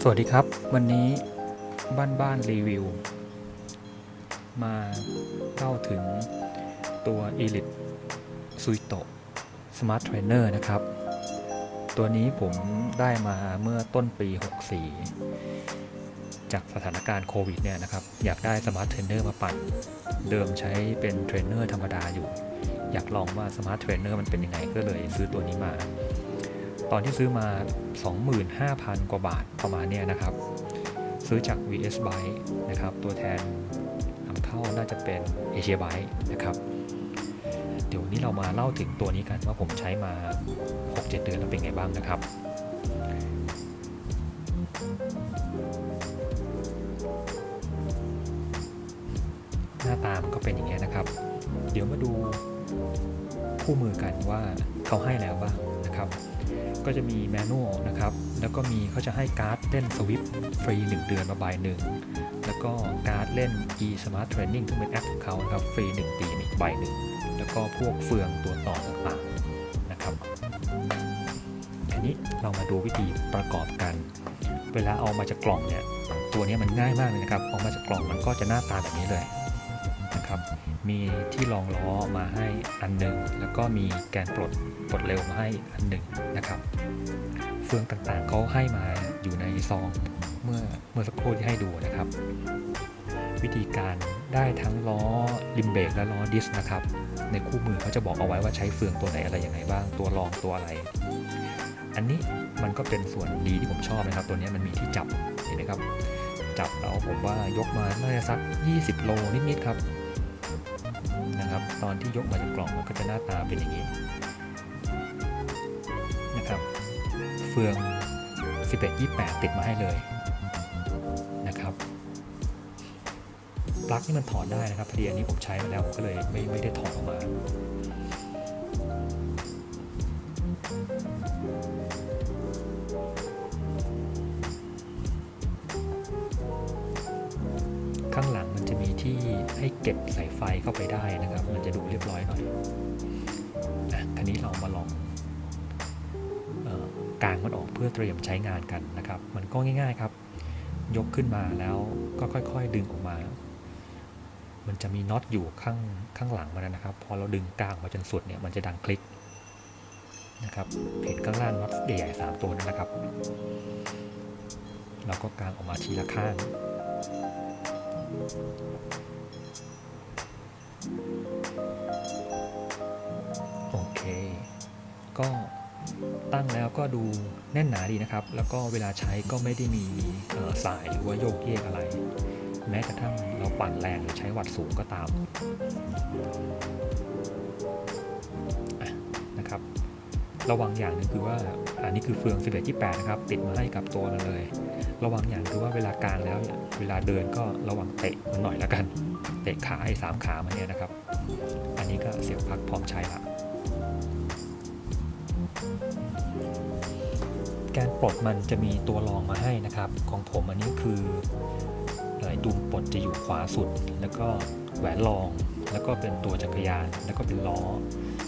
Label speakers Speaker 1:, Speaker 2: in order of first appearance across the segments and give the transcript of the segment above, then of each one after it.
Speaker 1: สวัสดีครับ วันนี้บ้านบ้านรีวิว มาเล่าถึงตัว Elite s u i t o Smart Trainer นะครับ ตัวนี้ผมได้มาเมื่อต้นปี 64 จากสถานการณ์โควิดเนี่ยนะครับ อยากได้ Smart Trainer มาปั่น เดิมใช้เป็นเทรนเนอร์ธรรมดาอยู่ อยากลองว่า Smart Trainer มันเป็นยังไงก็เลยซื้อตัวนี้มา ตอนที่ซื้อมา 25,000 กว่าบาทประมาณนี้นะครับ ซื้อจาก VS Byte นะครับ ตัวแทนนำเข้าน่าจะเป็น Asia Byte นะครับ เดี๋ยวนี้เรามาเล่าถึงตัวนี้กันว่าผมใช้มา 6-7 เดือนแล้วเป็นไงบ้างนะครับหน้าตามนก็เป็นอย่างเงี้ยนะครับ เดี๋ยวมาดูคู่มือกันว่าเขาให้แล้วบ้างนะครับ ก็จะมีแมนนวลนะครับ แล้วก็มีเขาจะให้การ์ดเล่นสวิปฟรี 1 เดือนมาใบหนึ่ง แล้วก็การ์ดเล่น e smart training ซึ่งเป็นแอปของเขาครับฟรี 1 ปีอีกใบหนึ่ง แล้วก็พวกเฟืองตัวต่อต่างๆนะครับอันนี้เรามาดูวิธีประกอบกัน เวลาเอามาจากกล่องเนี่ย ตัวนี้มันง่ายมากเลยนะครับเอามาจากกล่องมันก็จะหน้าตาแบบนี้เลยนะครับ มีที่รองล้อมาให้อันหนึ่งแล้วก็มีแกนปลดปลดเร็วมาให้อันหนึ่งนะครับ เฟืองต่างๆเขาให้มาอยู่ในซองเมื่อเมื่อสักครู่ที่ให้ดูนะครับ วิธีการได้ทั้งล้อริมเบรกและล้อดิสนะครับ ในคู่มือเขาจะบอกเอาไว้ว่าใช้เฟืองตัวไหนอะไรยังไงบ้างตัวรองตัวอะไร อันนี้มันก็เป็นส่วนดีที่ผมชอบนะครับ ตัวนี้มันมีที่จับเห็นไหมครับ จับแล้วผมว่ายกมาน่าจะสัก 20 โลนิดๆครับ นะครับ ตอนที่ยกมาจากกล่องมันก็จะหน้าตาเป็นอย่างนี้นะครับ เฟือง 11 28 ติดมาให้เลยนะครับปลั๊กนี่มันถอดได้นะครับพอดีอันนี้ผมใช้มาแล้วผมก็เลยไม่ไม่ได้ถอดออกมา เก็บสายไฟเข้าไปได้นะครับ มันจะดูเรียบร้อยหน่อยอะคันนี้เรามาลองออกางมันออกเพื่อเตรียมใช้งานกันนะครับ มันก็ง่ายๆครับ ยกขึ้นมาแล้วก็ค่อยๆดึงออกมา มันจะมีน็อตอยู่ข้างข้างหลังมันนะครับ พอเราดึงกางมาจนสุดเนี่ยมันจะดังคลิกนะครับ เห็นข้างล่างน็อตใหญ่ๆสามตัวนั่นนะครับ เราก็กางออกมาทีละข้าง ก็ตั้งแล้วก็ดูแน่นหนาดีนะครับ แล้วก็เวลาใช้ก็ไม่ได้มีสายหรือว่าโยกเยกอะไร แม้กระทั่งเราปั่นแรงหรือใช้วัตต์สูงก็ตามนะครับ ระวังอย่างหนึ่งคือว่าอันนี้คือเฟือง 11 28 นะครับ ติดมาให้กับตัวมันเลย ระวังอย่างคือว่าเวลากลางแล้วเนี่ยเวลาเดินก็ระวังเตะมันหน่อยและกัน เตะขาไอ้สามขามันเนี่ยนะครับ อันนี้ก็เสียบปลั๊กพร้อมใช้ละ การปลดมันจะมีตัวรองมาให้นะครับ ของผมอันนี้คือเอ่อดุมปลดจะอยู่ขวาสุด แล้วก็แหวนรอง แล้วก็เป็นตัวจักรยาน แล้วก็เป็นล้อ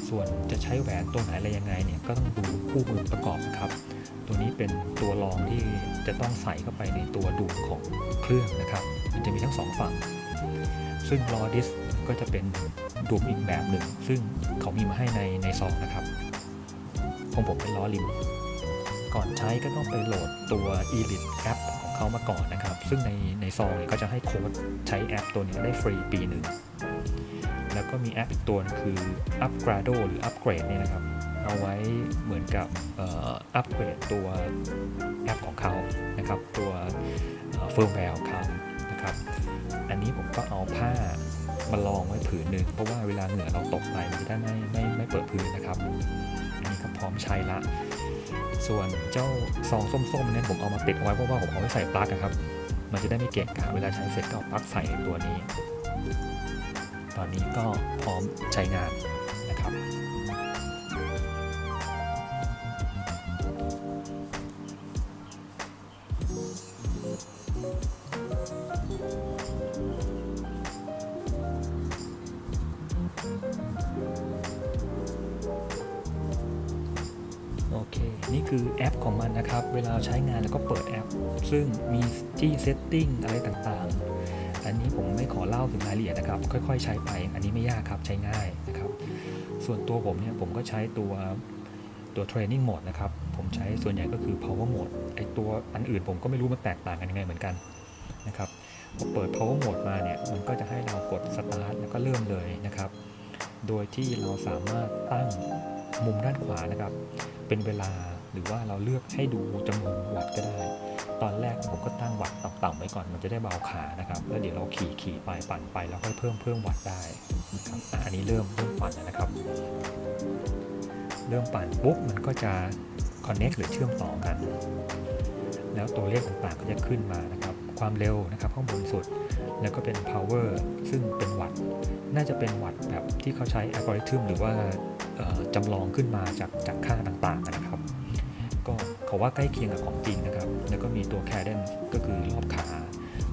Speaker 1: ส่วนจะใช้แหวนตัวไหนอะไรยังไงเนี่ยก็ต้องดูคู่มือประกอบครับ ตัวนี้เป็นตัวรองที่จะต้องใส่เข้าไปในตัวดุมของเครื่องนะครับ มันจะมีทั้งสองฝั่ง ซึ่งล้อดิสก็จะเป็นดุมอีกแบบหนึ่ง ซึ่งเขามีมาให้ในในซองนะครับของผมเป็นล้อริม ก่อนใช้ก็ต้องไปโหลดตัว Elite App ของเขามาก่อนนะครับ ซึ่งในในซองเนี่ยก็จะให้โค้ดใช้แอปตัวนี้ได้ฟรีปีหนึ่ง แล้วก็มีแอปอีกตัวคือ Upgrado หรือ Upgrade เนี่ยนะครับ เอาไว้เหมือนกับอัปเกรดตัวแอปของเขานะครับ ตัวเฟิร์มแวร์ของเขานะครับ อันนี้ผมก็เอาผ้ามาลองไว้ผืนหนึ่งเพราะว่าเวลาเหงื่อเราตกไปมันจะได้ไม่ไม่ไม่เปิดพื้นนะครับ อันนี้ก็พร้อมใช้ละ ส่วนเจ้าซองส้มๆเนี่ยผมเอามาติดเอาไว้เพราะว่าผมเอาไว้ใส่ปลั๊กนะครับ มันจะได้ไม่เกะกะเวลาใช้เสร็จก็ปลั๊กใส่ในตัวนี้ ตอนนี้ก็พร้อมใช้งาน คือคือแอปของมันนะครับ เวลาใช้งานแล้วก็เปิดแอป ซึ่งมีที่เซตติ้งอะไรต่างๆ อันนี้ผมไม่ขอเล่าถึงรายละเอียดนะครับ ค่อยๆ ใช้ไป อันนี้ไม่ยากครับใช้ง่ายนะครับ ส่วนตัวผมเนี่ยผมก็ใช้ตัวตัว training mode นะครับ ผมใช้ส่วนใหญ่ก็คือ power mode ไอตัวอันอื่นผมก็ไม่รู้มันแตกต่างกันยังไงเหมือนกันนะครับพอเปิด power mode มาเนี่ย มันก็จะให้เรากด start แล้วก็เริ่มเลยนะครับ โดยที่เราสามารถตั้งมุมด้านขวานะครับ เป็นเวลา หรือว่าเราเลือกให้ดูจำนวนวัตก็ได้ ตอนแรกผมก็ตั้งวัตต่ำๆไว้ก่อนมันจะได้เบาขานะครับ แล้วเดี๋ยวเราขี่ขี่ไปปั่นไปแล้วค่อยเพิ่มเพิ่มวัตได้นะครับอันนี้เริ่มเริ่มปั่นแล้วนะครับ เริ่มปั่นปุ๊บมันก็จะ connect หรือเชื่อมต่อกัน แล้วตัวเลขต่างๆก็จะขึ้นมานะครับ ความเร็วนะครับข้างบนสุด แล้วก็เป็น power ซึ่งเป็นวัตต์น่าจะเป็นวัตต์แบบที่เขาใช้อัลกอริทึมหรือว่าจำลองขึ้นมาจากจากค่าต่างๆนะครับ ก็เขาว่าใกล้เคียงกับของจริงนะครับ แล้วก็มีตัว cadence ก็คือรอบขา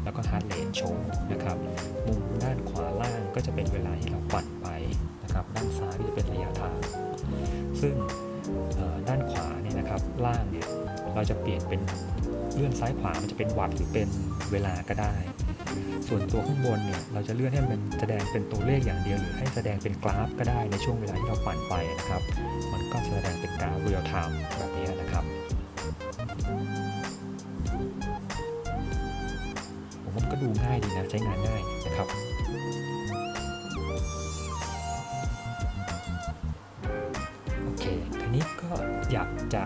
Speaker 1: แล้วก็ heart rate show นะครับ มุมด้านขวาล่างก็จะเป็นเวลาที่เราปั่นไปนะครับ ด้านซ้ายก็จะเป็นระยะทาง ซึ่งด้านขวาเนี่ยนะครับล่างเนี่ยเราจะเปลี่ยนเป็นเลื่อนซ้ายขวามันจะเป็นวัตหรือเป็นเวลาก็ได้ ส่วนตัวข้างบนเนี่ยเราจะเลื่อนให้มันแสดงเป็นตัวเลขอย่างเดียว หรือให้แสดงเป็นกราฟก็ได้ในช่วงเวลาที่เราปั่นไปนะครับ มันก็จะแสดงเป็นกราฟเรียลไทม์แบบนี้นะครับผมว่าก็ดูง่ายดีนะใช้งานง่ายนะครับโอเคทีนี้ก็อยากจะ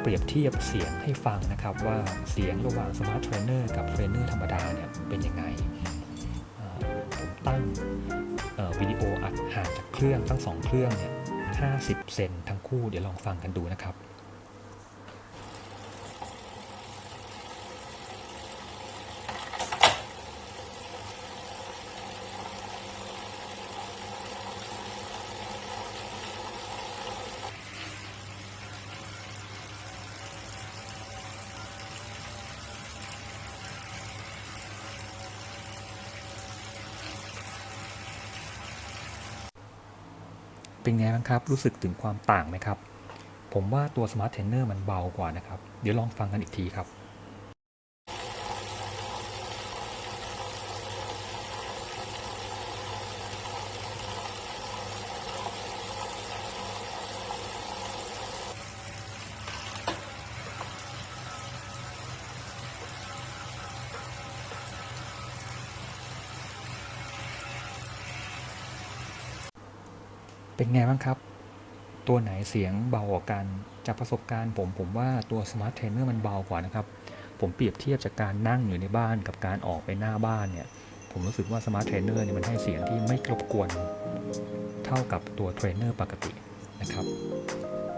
Speaker 1: เปรียบเทียบเสียงให้ฟังนะครับว่าเสียงระหว่าง Smart Trainer กับเทรนเนอร์ธรรมดาเนี่ยเป็นยังไง ห่างจากเครื่องทั้งสองเครื่องเนี่ย50 เซนทั้งคู่เดี๋ยวลองฟังกันดูนะครับ เป็นไงบ้างครับ รู้สึกถึงความต่างไหมครับ ผมว่าตัว Smart Trainer มันเบากว่านะครับ เดี๋ยวลองฟังกันอีกทีครับ เป็นไงบ้างครับ ตัวไหนเสียงเบากว่ากัน จากประสบการณ์ผมผมว่าตัว Smart Trainer มันเบากว่านะครับ ผมเปรียบเทียบจากการนั่งอยู่ในบ้านกับการออกไปหน้าบ้านเนี่ย ผมรู้สึกว่า Smart Trainer เนี่ยมันให้เสียงที่ไม่รบกวนเท่ากับตัวเทรนเนอร์ปกตินะครับ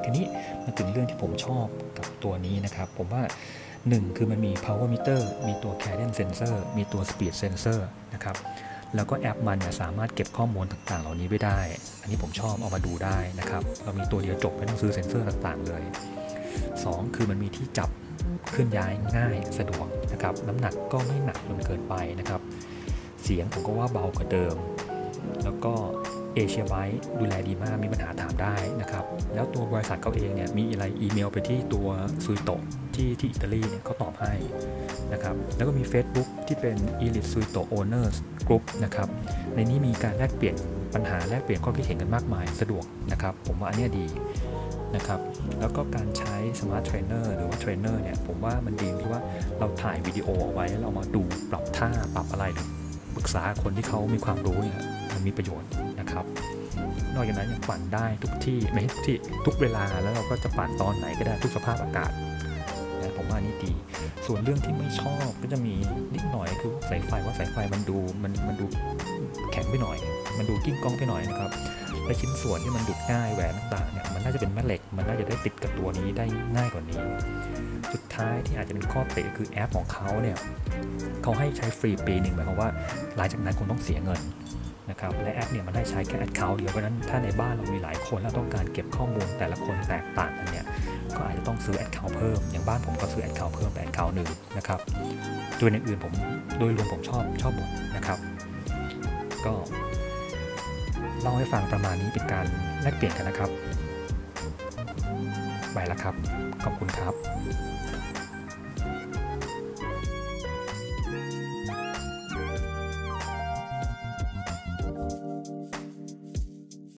Speaker 1: ทีนี้มาถึงเรื่องที่ผมชอบกับตัวนี้นะครับ ผมว่า 1 คือมันมี power meter มีตัว cadence sensor มีตัว speed sensor นะครับ แล้วก็แอปมันเนี่ยสามารถเก็บข้อมูลต่างๆ เหล่านี้ไว้ได้ อันนี้ผมชอบเอามาดูได้นะครับเรามีตัวเดียวจบไม่ต้องซื้อเซ็นเซอร์ต่างๆ เลย 2 คือมันมีที่จับเคลื่อนย้ายง่ายสะดวกนะครับน้ำหนักก็ไม่หนักจนเกินไปนะครับ เสียงผมก็ว่าเบากว่าเดิม แล้วก็ เอเชียไบดูแลดีมากมีปัญหาถามได้นะครับ แล้วตัวบริษัทเขาเองเนี่ยมีอะไรอีเมลไปที่ตัวซุยโตะที่ที่อิตาลีเนี่ยเขาตอบให้นะครับแล้วก็มี Facebook ที่เป็น Elite Suito Owners Group นะครับในนี้มีการแลกเปลี่ยนปัญหาแลกเปลี่ยนข้อคิดเห็นกันมากมายสะดวกนะครับ ผมว่าอันนี้ดีนะครับแล้วก็การใช้ Smart Trainer หรือว่า Trainer เนี่ยผมว่ามันดีที่ว่าเราถ่ายวิดีโอเอาไว้แล้วเรามาดูปรับท่าปรับอะไรปรึกษาคนที่เขามีความรู้เนี่ยมันมีประโยชน์ กันอกจากนั้นยังปั่นได้ทุกที่ไม่ใช่ทุกที่ทุกเวลาแล้วเราก็จะปั่นตอนไหนก็ได้ทุกสภาพอากาศนะผมว่านนี้ดี ส่วนเรื่องที่ไม่ชอบก็จะมีนิดหน่อยคือสายไฟว่าสายไฟมันดูมันมันดูแข็งไปหน่อย มันดูกิ้งก้องไปหน่อยนะครับและชิ้นส่วนที่มันดุดง่ายแหวนต่างเนี่ยมันน่าจะเป็นแม่เหล็ก มันน่าจะได้ติดกับตัวนี้ได้ง่ายกว่านี้ สุดท้ายที่อาจจะเป็นข้อเติคือแอปของเขาเนี่ยเขาให้ใช้ฟรีปีหนึ่งหมายความว่าหลังจากนั้นคุณต้องเสียเงิน นะครับและแอปเนี่ยมันได้ใช้แค่แอดเคาท์เดียวเพราะฉะนั้นถ้าในบ้านเรามีหลายคนแล้วต้องการเก็บข้อมูลแต่ละคนแตกต่างกันเนี่ยก็อาจจะต้องซื้อแอดเคาท์เพิ่มอย่างบ้านผมก็ซื้อแอดเคาท์เพิ่มแอดเคาท์หนึ่งนะครับตัวอื่นๆผมโดยรวมผมชอบชอบหมดนะครับ ก็เล่าให้ฟังประมาณนี้เป็นการแลกเปลี่ยนกันนะครับ ไปแล้วครับ ขอบคุณครับ